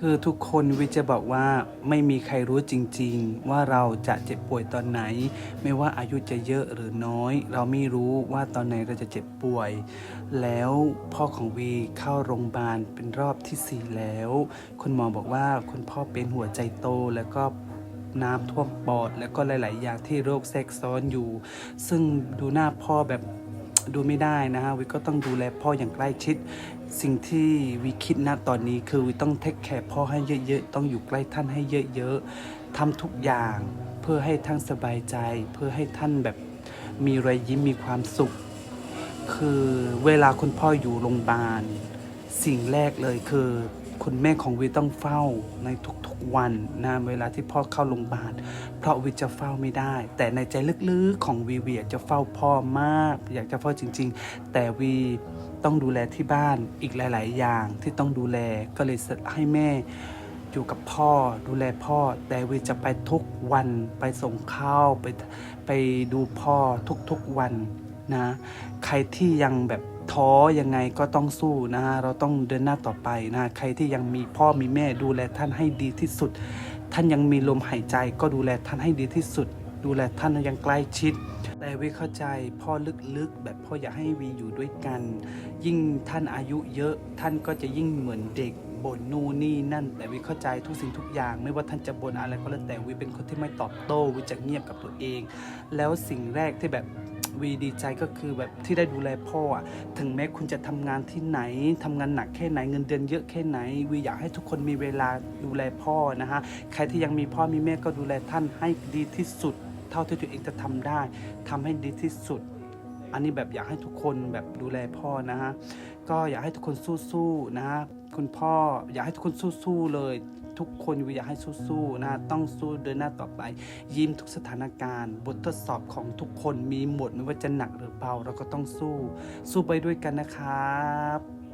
คือทุกคนวิจะบอกว่าไม่มีใครรู้จริงๆ ว่าเราจะเจ็บป่วยตอนไหน ไม่ว่าอายุจะเยอะหรือน้อย เราไม่รู้ว่าตอนไหนเราจะเจ็บป่วย แล้วพ่อของวีเข้าโรงพยาบาลเป็นรอบที่สี่แล้ว คุณหมอบอกว่าคุณพ่อเป็นหัวใจโตแล้วก็น้ำท่วมปอด แล้วก็หลาย ๆ อย่างที่โรคแทรกซ้อนอยู่ ซึ่งดูหน้าพ่อแบบ ดูไม่ได้นะฮะวิก็ต้องดูแลพ่ออย่างใกล้ชิด สิ่งที่วิคิดณตอนนี้คือวิต้องเทคแคร์พ่อให้เยอะๆ ต้องอยู่ใกล้ท่านให้เยอะๆทำทุกอย่างเพื่อให้ท่านสบายใจ เพื่อให้ท่านแบบมีรอยยิ้มมีความสุข คือเวลาคุณพ่ออยู่โรงพยาบาลสิ่งแรกเลยคือ คุณแม่ของวีต้องเฝ้าในทุกๆวันนะเวลาที่พ่อเข้าโรงพยาบาลเพราะวีจะเฝ้าไม่ได้ แต่ในใจลึกๆของวีวีอยากจะเฝ้าพ่อมาก อยากจะเฝ้าจริง ๆ แต่วีต้องดูแลที่บ้านอีกหลาย ๆ อย่างที่ต้องดูแลก็เลยให้แม่อยู่กับพ่อดูแลพ่อ แต่วีจะไปทุกวันไปส่งข้าวไปไปดูพ่อทุกๆวัน นะใครที่ยังแบบท้อยังไงก็ต้องสู้นะฮะเราต้องเดินหน้าต่อไปนะใครที่ยังมีพ่อมีแม่ดูแลท่านให้ดีที่สุด ท่านยังมีลมหายใจก็ดูแลท่านให้ดีที่สุด ดูแลท่านยังใกล้ชิด แต่วีเข้าใจพ่อลึกๆ แบบพ่ออยากให้วีอยู่ด้วยกัน ยิ่งท่านอายุเยอะท่านก็จะยิ่งเหมือนเด็กบ่นนู่นนี่นั่นแต่วีเข้าใจทุกสิ่งทุกอย่าง ไม่ว่าท่านจะบ่นอะไรก็แล้วแต่วีเป็นคนที่ไม่ตอบโต้วีจะเงียบกับตัวเอง แล้วสิ่งแรกที่แบบ วีดีใจก็คือแบบที่ได้ดูแลพ่ออะถึงแม้คุณจะทำงานที่ไหนทำงานหนักแค่ไหนเงินเดือนเยอะแค่ไหนวีอยากให้ทุกคนมีเวลาดูแลพ่อนะฮะใครที่ยังมีพ่อมีแม่ก็ดูแลท่านให้ดีที่สุด เท่าที่ตัวเองจะทำได้ทำให้ดีที่สุด อันนี้แบบอยากให้ทุกคนแบบดูแลพ่อนะฮะ ก็อยากให้ทุกคนสู้ๆนะฮะคุณพ่ออยากให้ทุกคนสู้ๆเลย ทุกคนวีอยากให้สู้ๆนะต้องสู้เดินหน้าต่อไป ยิ้มทุกสถานการณ์ บททดสอบของทุกคนมีหมดไม่ว่าจะหนักหรือเบาเราก็ต้องสู้ สู้ไปด้วยกันนะครับ